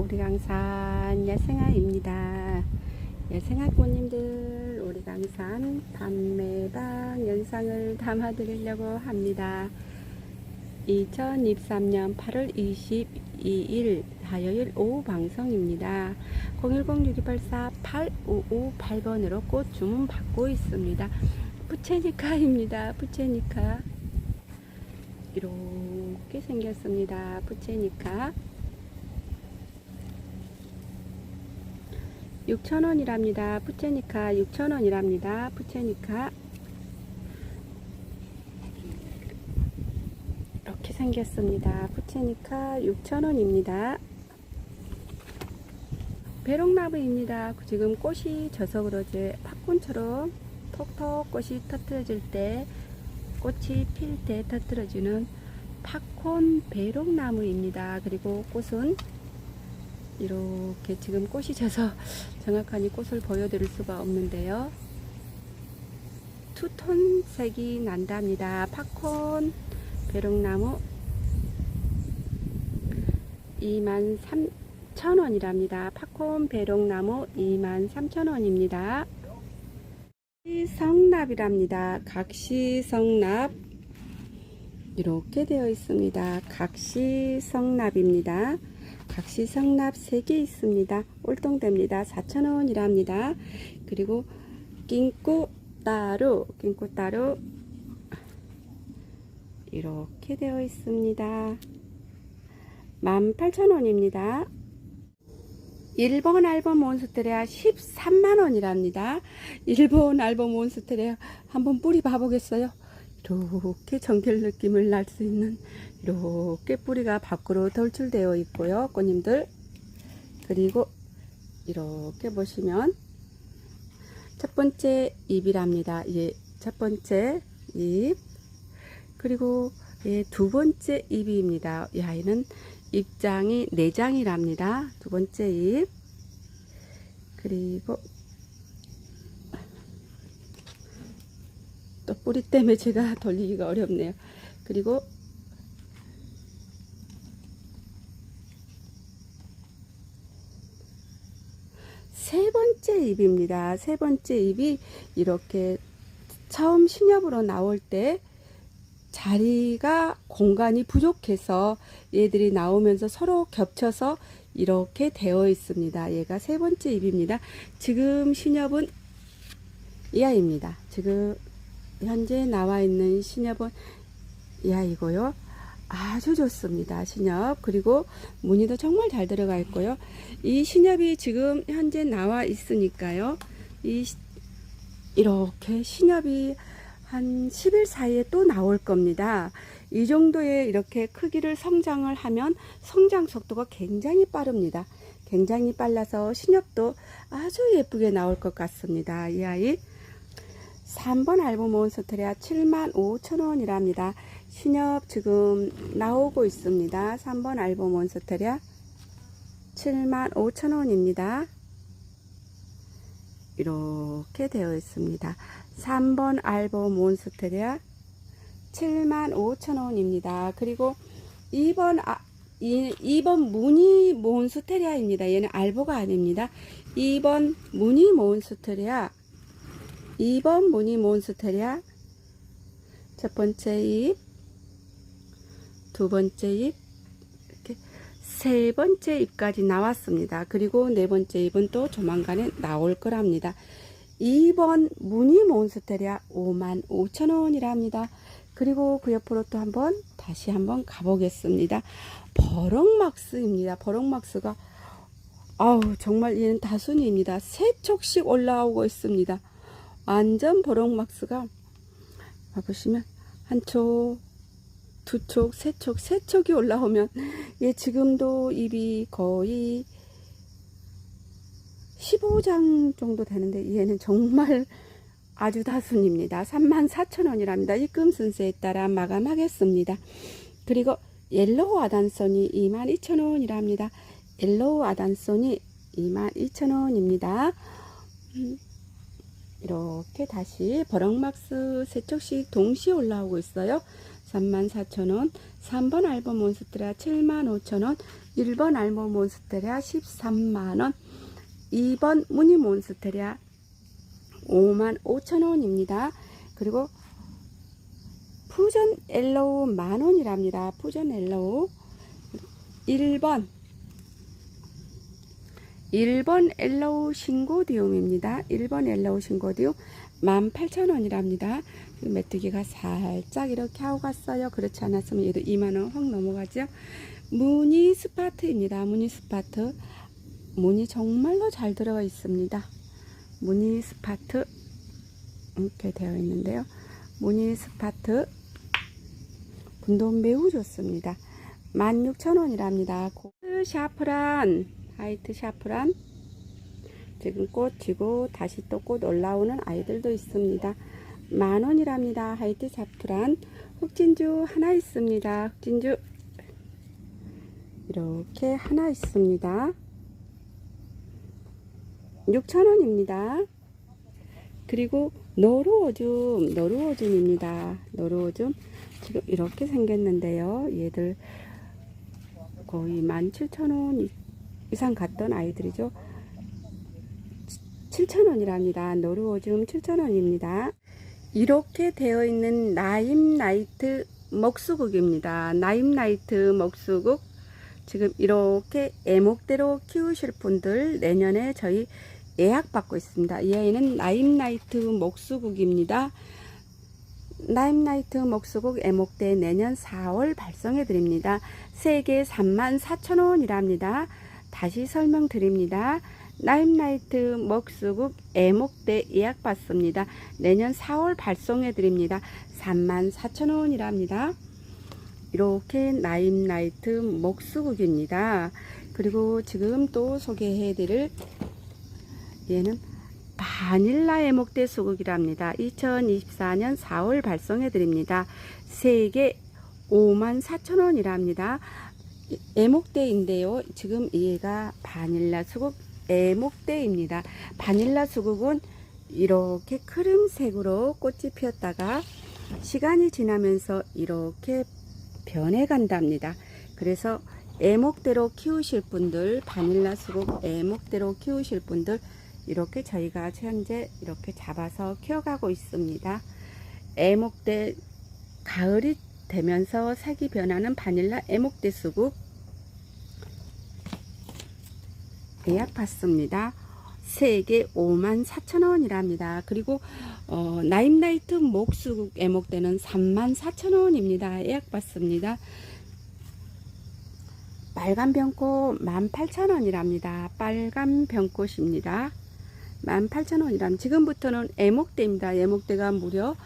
오리강산 야생아입니다. 야생아꽃님들 오리강산 판매방 영상을 담아드리려고 합니다. 2023년 8월 22일 화요일 오후 방송입니다. 010-6284-8558번으로 꽃 주문 받고 있습니다. 부채니카입니다. 부채니카. 이렇게 생겼습니다. 부채니까 6,000원이랍니다. 부채니까 6,000원이랍니다. 부채니까 이렇게 생겼습니다. 부채니까 6,000원입니다. 배롱나무입니다. 지금 꽃이 져서 그러지 팝콘처럼 톡톡 꽃이 터트려질 때 꽃이 필 때 터뜨려주는 팝콘 배롱나무입니다. 그리고 꽃은 이렇게 지금 꽃이 져서 정확하니 꽃을 보여드릴 수가 없는데요. 투톤 색이 난답니다. 팝콘 배롱나무 23,000원이랍니다. 팝콘 배롱나무 23,000원입니다. 성납이랍니다. 각시성납 이렇게 되어 있습니다. 각시성납입니다. 각시성납 3개 있습니다. 올동됩니다. 4,000원이랍니다. 그리고 낑꾸따루 낑꾸따루 이렇게 되어 있습니다. 18,000원입니다. 1번 앨범 몬스테리아 13만원이랍니다. 1번 앨범 몬스테리아 한번 뿌리 봐보겠어요. 이렇게 정결 느낌을 날 수 있는 이렇게 뿌리가 밖으로 돌출되어 있고요. 꽃님들. 그리고 이렇게 보시면 첫 번째 잎이랍니다. 예, 첫 번째 잎. 그리고 예, 두 번째 잎입니다. 이 아이는 입장이 내장이랍니다. 두 번째 잎. 그리고 또 뿌리 때문에 제가 돌리기가 어렵네요. 그리고 세 번째 잎입니다. 세 번째 잎이 이렇게 처음 신엽으로 나올 때 자리가 공간이 부족해서 얘들이 나오면서 서로 겹쳐서 이렇게 되어 있습니다. 얘가 세 번째 잎입니다. 지금 신엽은 이 아이입니다. 지금 현재 나와 있는 신엽은 이 아이고요. 아주 좋습니다. 신엽. 그리고 무늬도 정말 잘 들어가 있고요. 이 신엽이 지금 현재 나와 있으니까요. 이 시- 이렇게 신엽이 한 10일 사이에 또 나올 겁니다. 이 정도의 이렇게 크기를 성장을 하면 성장 속도가 굉장히 빠릅니다. 굉장히 빨라서 신엽도 아주 예쁘게 나올 것 같습니다. 이 아이 3번 알보 몬스테리아 75,000원이랍니다. 신엽 지금 나오고 있습니다. 3번 알보 몬스테리아 75,000원입니다. 이렇게 되어 있습니다. 3번 알보 몬스테리아 75,000원입니다. 그리고 2번 아, 이, 2번 무늬 몬스테리아입니다. 얘는 알보가 아닙니다. 2번 무늬 몬스테리아 2번 무늬 몬스테리아 첫 번째 잎, 두 번째 잎, 이렇게 세 번째 잎까지 나왔습니다. 그리고 네 번째 잎은 또 조만간에 나올 거랍니다. 2번 무늬 몬스테리아 55,000원이랍니다. 그리고 그 옆으로 또 한번 다시 한번 가보겠습니다. 버럭막스입니다. 버럭막스가 아우 정말 얘는 다순이입니다. 세 촉씩 올라오고 있습니다. 완전 버럭막스가 봐보시면 한 촉, 두 촉, 세 촉, 세 촉이 올라오면 얘 지금도 입이 거의 15장 정도 되는데 얘는 정말 아주 다순입니다. 34,000원이랍니다. 입금 순서에 따라 마감하겠습니다. 그리고 옐로우 아단손이 22,000원이랍니다. 옐로우 아단손이 22,000원입니다. 음, 이렇게 다시 버럭막스 세 척씩 동시에 올라오고 있어요. 34,000원 3번 알보 몬스테라 75,000원 1번 알보 몬스테라 13만원 2번 무늬 몬스테라 55,000원입니다. 그리고 푸전 엘로우 만원이랍니다. 푸전 엘로우 1번 1번 엘로우 신고디움입니다. 1번 엘로우 신고디움 18,000원이랍니다. 메뚜기가 살짝 이렇게 하고 갔어요. 그렇지 않았으면 얘도 2만원 확 넘어가죠. 무늬 스파트입니다. 무늬 스파트. 무늬 정말로 잘 들어가 있습니다. 무늬 스파트. 이렇게 되어 있는데요. 무늬 스파트. 분도 매우 좋습니다. 16,000원이랍니다. 샤프란, 하이트 샤프란. 지금 꽃 지고 다시 또 꽃 올라오는 아이들도 있습니다. 만 원이랍니다. 하이트 샤프란. 흑진주 하나 있습니다. 흑진주. 이렇게 하나 있습니다. 6,000원입니다. 그리고 노루오줌, 노루오줌입니다. 노루오줌. 지금 이렇게 생겼는데요. 얘들 거의 17,000원 이상 갔던 아이들이죠. 7,000원이랍니다. 노루오줌 7,000원입니다. 이렇게 되어 있는 나임나이트 먹수국입니다. 나임나이트 먹수국 지금 이렇게 애목대로 키우실 분들 내년에 저희 예약 받고 있습니다. 이 아이는 나임나이트 먹수국입니다. 나임나이트 먹수국 애목대 내년 4월 발송해 드립니다. 3개 34,000원이랍니다. 다시 설명드립니다. 나임나이트 먹수국 애목대 예약 받습니다. 내년 4월 발송해 드립니다. 34,000원이랍니다. 이렇게 나임나이트 먹수국입니다. 그리고 지금 또 소개해 드릴 얘는 바닐라 애목대 수국이랍니다. 2024년 4월 발송해 드립니다. 3개 54,000원이랍니다. 애목대인데요. 지금 얘가 바닐라 수국 애목대입니다. 바닐라 수국은 이렇게 크림색으로 꽃이 피었다가 시간이 지나면서 이렇게 변해간답니다. 그래서 애목대로 키우실 분들, 바닐라 수국 애목대로 키우실 분들, 이렇게 저희가 현재 이렇게 잡아서 키워가고 있습니다. 애목대 가을이 되면서 색이 변하는 바닐라 애목대 수국 예약 받습니다. 3개 54,000원이랍니다. 그리고 어, 나임나이트 목수국 애목대는 34,000원입니다. 예약 받습니다. 빨간 병꽃 18,000원이랍니다. 빨간 병꽃입니다. 18,000원이랍니다. 지금부터는 애목대입니다. 애목대가 무려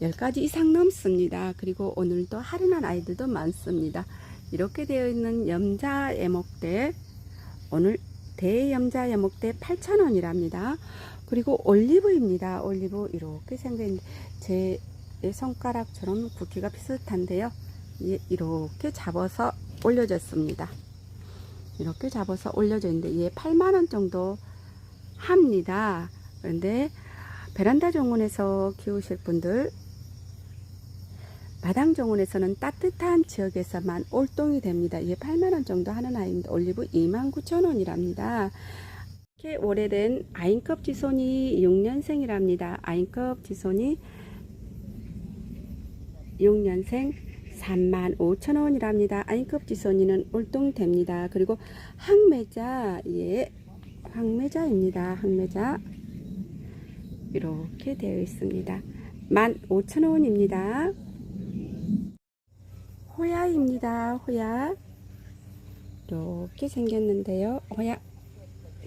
10가지 이상 넘습니다. 그리고 오늘도 할인한 아이들도 많습니다. 이렇게 되어 있는 염자 애목대 오늘 대염자 연목대 8,000원이랍니다. 그리고 올리브입니다. 올리브 이렇게 생긴 제 손가락처럼 굵기가 비슷한데요. 이렇게 잡아서 올려졌습니다. 이렇게 잡아서 올려져 있는데 얘 8만원 정도 합니다. 그런데 베란다 정원에서 키우실 분들 마당 정원에서는 따뜻한 지역에서만 올동이 됩니다. 이게 8만원 정도 하는 아이입니다. 올리브 29,000원이랍니다. 이렇게 오래된 아인컵 지손이 6년생이랍니다. 아인컵 지손이 6년생 35,000원이랍니다. 아인컵 지손이는 올동이 됩니다. 그리고 항매자, 예, 항매자입니다. 항매자. 이렇게 되어 있습니다. 15,000원입니다. 호야입니다. 호야. 이렇게 생겼는데요. 호야.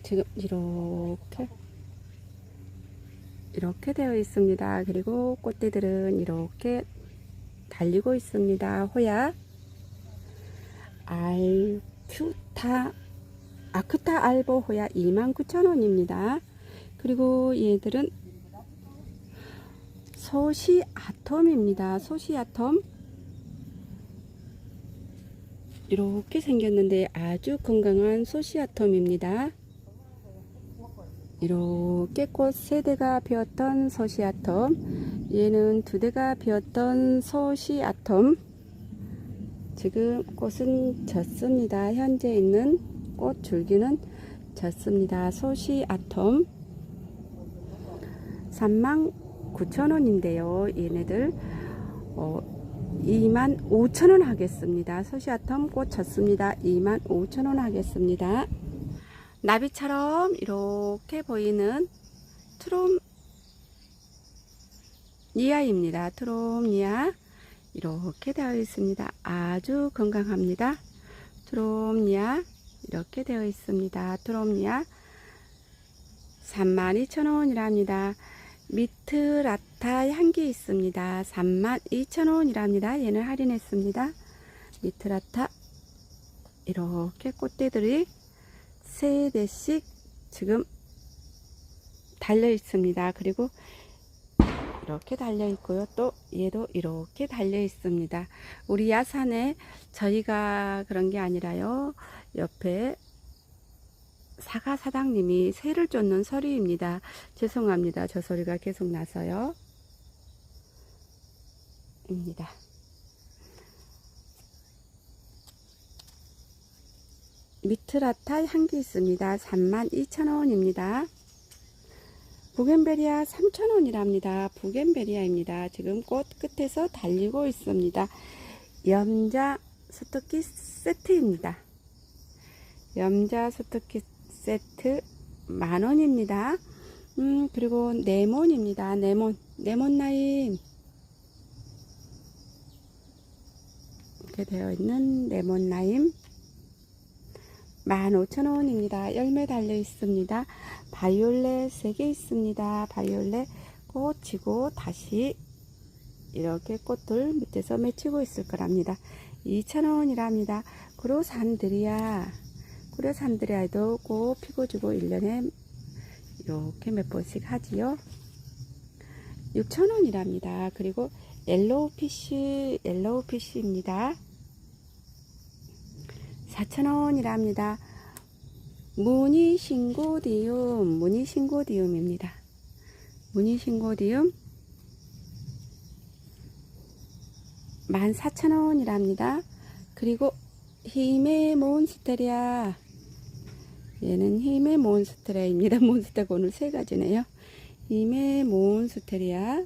지금 이렇게 이렇게 되어 있습니다. 그리고 꽃대들은 이렇게 달리고 있습니다. 호야. 알큐타 아크타 알보 호야 29,000원입니다. 그리고 얘들은 소시 아톰입니다. 소시 아톰 이렇게 생겼는데 아주 건강한 소시아톰입니다. 이렇게 꽃 세 대가 피었던 소시아톰 얘는 두 대가 피었던 소시아톰 지금 꽃은 졌습니다. 현재 있는 꽃 줄기는 졌습니다. 소시아톰 39,000원인데요. 얘네들 어, 25,000원 하겠습니다. 소시아톰 꽃 졌습니다. 25,000원 하겠습니다. 나비처럼 이렇게 보이는 트롬니아입니다. 트롬니아 이렇게 되어 있습니다. 아주 건강합니다. 트롬니아 이렇게 되어 있습니다. 트롬니아 32,000원이랍니다. 미트라타 향기 있습니다. 32,000원이랍니다. 얘는 할인했습니다. 미트라타 이렇게 꽃대들이 세 대씩 지금 달려 있습니다. 그리고 이렇게 달려 있고요. 또 얘도 이렇게 달려 있습니다. 우리 야산에 저희가 그런 게 아니라요. 옆에 사과 사장님이 새를 쫓는 소리입니다. 죄송합니다. 저 소리가 계속 나서요. 입니다. 미트라타 향기 있습니다. 32,000원입니다. 부겐베리아 3,000원이랍니다. 부겐베리아입니다. 지금 꽃 끝에서 달리고 있습니다. 염자 스토키 세트입니다. 염자 스토키 세트 만원입니다. 음, 그리고 네몬입니다. 네몬, 네몬 라임. 이렇게 되어 있는 레몬 라임 15,000원입니다. 열매 달려 있습니다. 바이올렛 3개 있습니다. 바이올렛 꽃이고 다시 이렇게 꽃들 밑에서 맺히고 있을 거랍니다. 2,000원이랍니다. 그로산드리아 그로산드리아도 꼭 피고 주고 1년에 이렇게 몇 번씩 하지요. 6,000원이랍니다. 그리고 옐로우 피쉬, 옐로우 피쉬입니다. 4,000원이랍니다. 무늬 신고디움, 무늬 신고디움입니다. 무늬 신고디움 14,000원이랍니다. 그리고 힘의 몬스테리아 얘는 힘의 몬스테리아입니다. 몬스테가 오늘 세 가지네요. 힘의 몬스테리아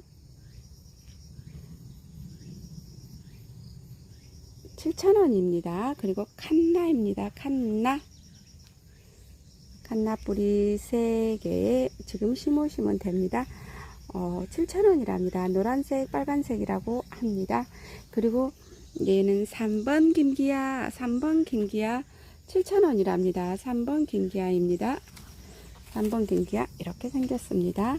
7,000원입니다. 그리고 칸나입니다. 칸나. 칸나 뿌리 3개에 지금 심으시면 됩니다. 어, 7,000원이랍니다. 노란색, 빨간색이라고 합니다. 그리고 얘는 3번 김기야, 3번 김기야 7,000원이랍니다. 3번 김기야입니다. 3번 김기야 이렇게 생겼습니다.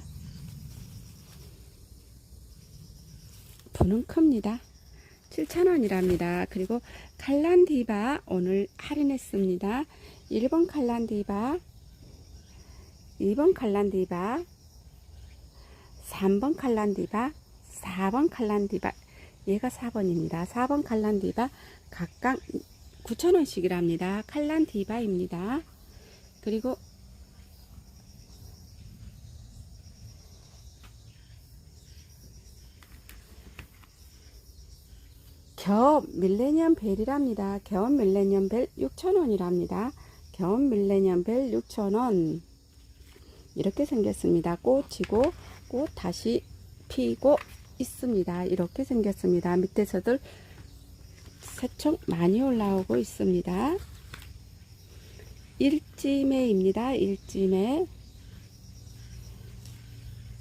분은 큽니다. 7,000원이랍니다. 그리고 칼란디바 오늘 할인했습니다. 1번 칼란디바 2번 칼란디바 3번 칼란디바 4번 칼란디바 얘가 4번입니다. 4번 칼란디바 각각 9,000원씩이랍니다. 칼란 디바입니다. 그리고 겨업 밀레니엄 벨이랍니다. 겨업 밀레니엄 벨 6,000원이랍니다. 겨업 밀레니엄 벨 6,000원. 이렇게 생겼습니다. 꽃이고 꽃 다시 피고 있습니다. 이렇게 생겼습니다. 밑에서들 새총 많이 올라오고 있습니다. 일지매입니다. 일지매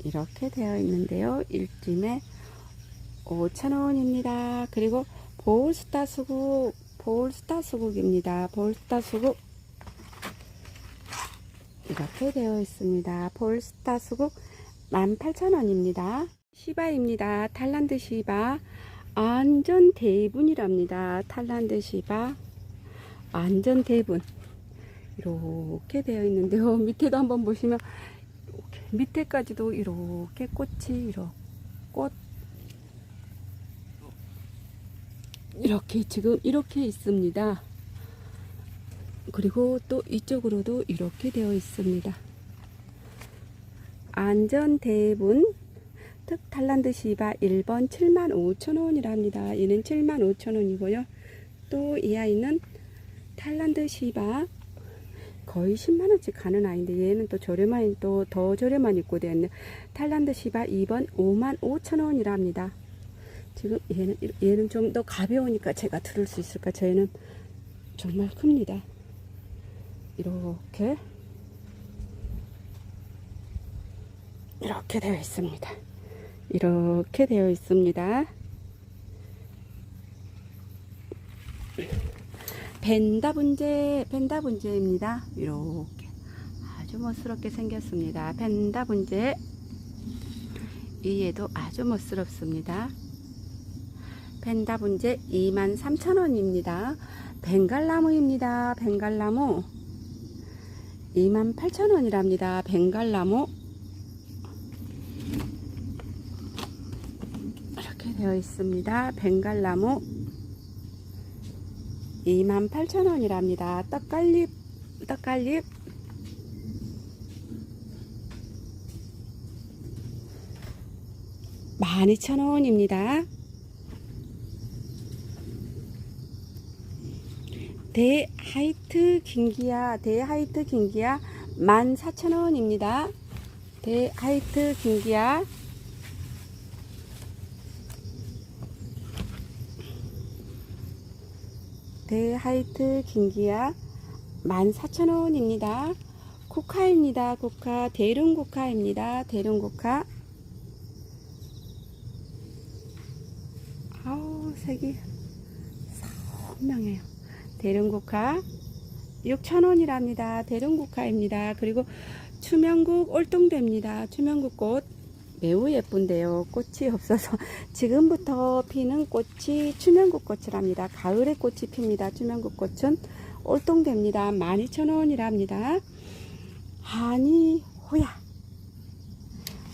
이렇게 되어 있는데요. 일지매 5,000원입니다. 그리고 볼스타 수국, 볼스타 수국입니다. 볼스타 수국 이렇게 되어 있습니다. 볼스타 수국 18,000원입니다. 시바입니다. 탈란드 시바 안전 대분이랍니다. 탈란드 시바 안전 대분 이렇게 되어 있는데요. 밑에도 한번 보시면 이렇게 밑에까지도 이렇게 꽃이 이렇게 꽃 이렇게 지금 이렇게 있습니다. 그리고 또 이쪽으로도 이렇게 되어 있습니다. 안전 대분 특 탈란드 시바 1번 75,000원이랍니다. 얘는 75,000원이고요. 또 이 아이는 탈란드 시바 거의 10만 원씩 가는 아이인데 얘는 또 저렴한 또 더 저렴한 입고 되었네. 탈란드 시바 2번 5만 5천 원이랍니다. 지금 얘는 얘는 좀 더 가벼우니까 제가 들을 수 있을까? 저희는 정말 큽니다. 이렇게 이렇게 되어 있습니다. 이렇게 되어 있습니다. 벤다 분재, 벤다 분재입니다. 이렇게 아주 멋스럽게 생겼습니다. 벤다 분재. 위에도 아주 멋스럽습니다. 벤다 분재 23,000원입니다. 벵갈나무입니다. 벵갈나무 28,000원이랍니다. 벵갈나무 이렇게 되어 있습니다. 벵갈나무 28,000원이랍니다. 떡갈립, 떡갈립. 만 이천 원입니다. 대하이트 긴기야, 대하이트 긴기야, 만 사천 원입니다. 대하이트 긴기야, 대하이트 긴기야 14,000원입니다. 국화입니다. 국화 대륜 국화입니다. 대륜 국화 아우 색이 선명해요. 대륜 국화 6,000원이랍니다. 대륜 국화입니다. 그리고 추명국 올동대입니다. 추명국 꽃 매우 예쁜데요. 꽃이 없어서 지금부터 피는 꽃이 추명국 꽃이랍니다. 가을에 꽃이 핍니다. 추명국 꽃은 올동대입니다. 12,000원이랍니다. 한이호야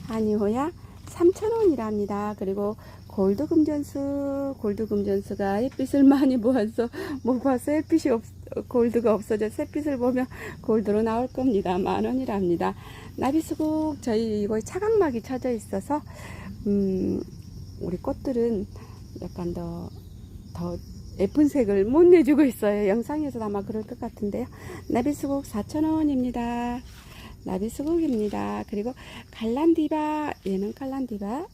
한이호야 3,000원이랍니다. 그리고 골드 금전수 골드 금전수가 햇빛을 많이 모아서 못 봐서 햇빛이 없 골드가 없어져 햇빛을 보면 골드로 나올 겁니다. 만 원이랍니다. 나비수국 저희 이거 차각막이 쳐져 있어서 음 우리 꽃들은 약간 더 더 예쁜 색을 못 내주고 있어요. 영상에서 아마 그럴 것 같은데요. 나비수국 4,000원입니다. 나비수국입니다. 그리고 갈란디바 얘는 갈란디바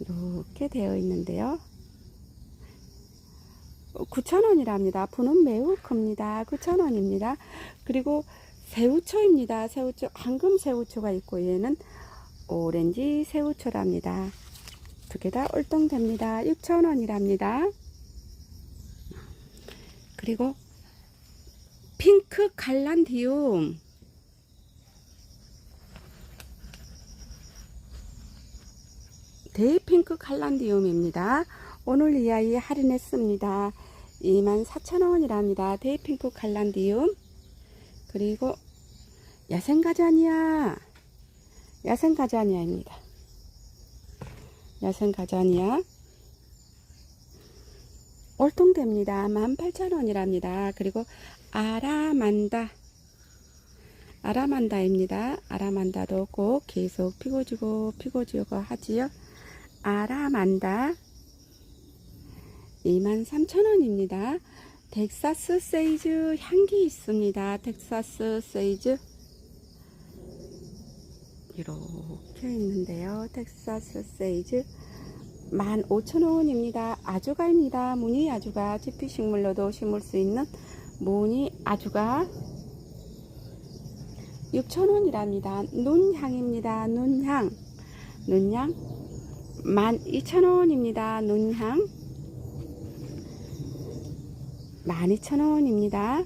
이렇게 되어 있는데요. 9,000원이랍니다. 분은 매우 큽니다. 9,000원입니다. 그리고 새우초입니다. 새우초, 황금 새우초가 있고 얘는 오렌지 새우초랍니다. 두 개다 올동됩니다. 6,000원이랍니다. 그리고 핑크 갈란디움 데이핑크 칼란디움입니다. 오늘 이 아이 할인했습니다. 24,000원이랍니다. 데이핑크 칼란디움. 그리고 야생가자니아. 야생가자니아입니다. 야생가자니아. 올통됩니다. 18,000원이랍니다. 그리고 아라만다. 아라만다입니다. 아라만다도 꼭 계속 피고지고 피고지고 하지요. 아라만다 23,000원입니다. 텍사스 세이즈 향기 있습니다. 텍사스 세이즈 이렇게 있는데요. 텍사스 세이즈 15,000원입니다. 아주가입니다. 무늬 아주가 지피 식물로도 심을 수 있는 무늬 아주가 6,000원이랍니다. 눈향입니다. 눈향 눈향 12,000원입니다. 눈향 12,000원입니다.